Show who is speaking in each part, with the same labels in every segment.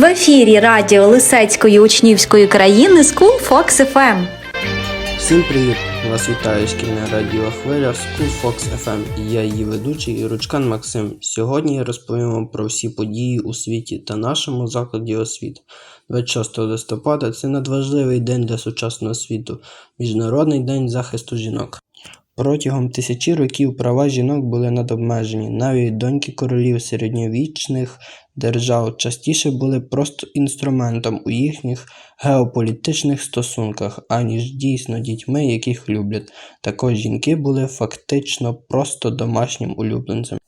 Speaker 1: В ефірі радіо Лисецької учнівської країни School Fox FM.
Speaker 2: Всім привіт! Вас вітає шкільна радіохвиля School Fox FM і я її ведучий Ручкан Максим. Сьогодні я розповім вам про всі події у світі та нашому закладі освіти. 26 листопада це надважливий день для сучасного світу Міжнародний день захисту жінок. Протягом тисячі років права жінок були надобмежені. Навіть доньки королів середньовічних держав частіше були просто інструментом у їхніх геополітичних стосунках, аніж дійсно дітьми, яких люблять. Також жінки були фактично просто домашнім улюбленцем.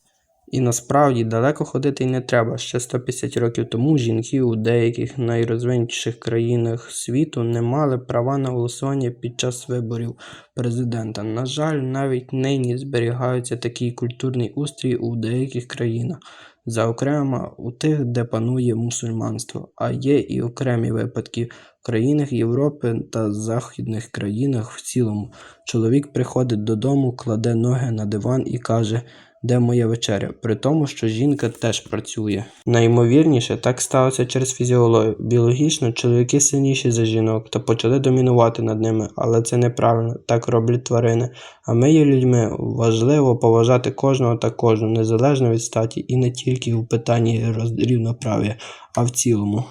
Speaker 2: І насправді далеко ходити й не треба. Ще 150 років тому жінки у деяких найрозвинутіших країнах світу не мали права на голосування під час виборів президента. На жаль, навіть нині зберігається такий культурний устрій у деяких країнах, зокрема у тих, де панує мусульманство, а є і окремі випадки в країнах Європи та західних країнах в цілому. Чоловік приходить додому, кладе ноги на диван і каже. Де моя вечеря? При тому, що жінка теж працює. Найімовірніше, так сталося через фізіологію. Біологічно чоловіки сильніші за жінок та почали домінувати над ними, але це неправильно, так роблять тварини. А ми є людьми. Важливо поважати кожного та кожну, незалежно від статі, і не тільки у питанні рівноправ'я, а в цілому.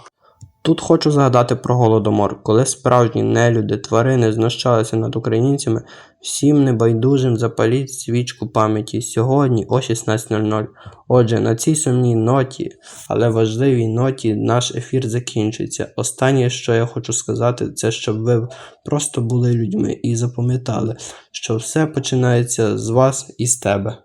Speaker 2: Тут хочу згадати про голодомор, коли справжні нелюди, тварини знущалися над українцями, всім небайдужим запаліть свічку пам'яті сьогодні о 16.00. Отже, на цій сумній ноті, але важливій ноті наш ефір закінчується. Останнє, що я хочу сказати, це щоб ви просто були людьми і запам'ятали, що все починається з вас і з тебе.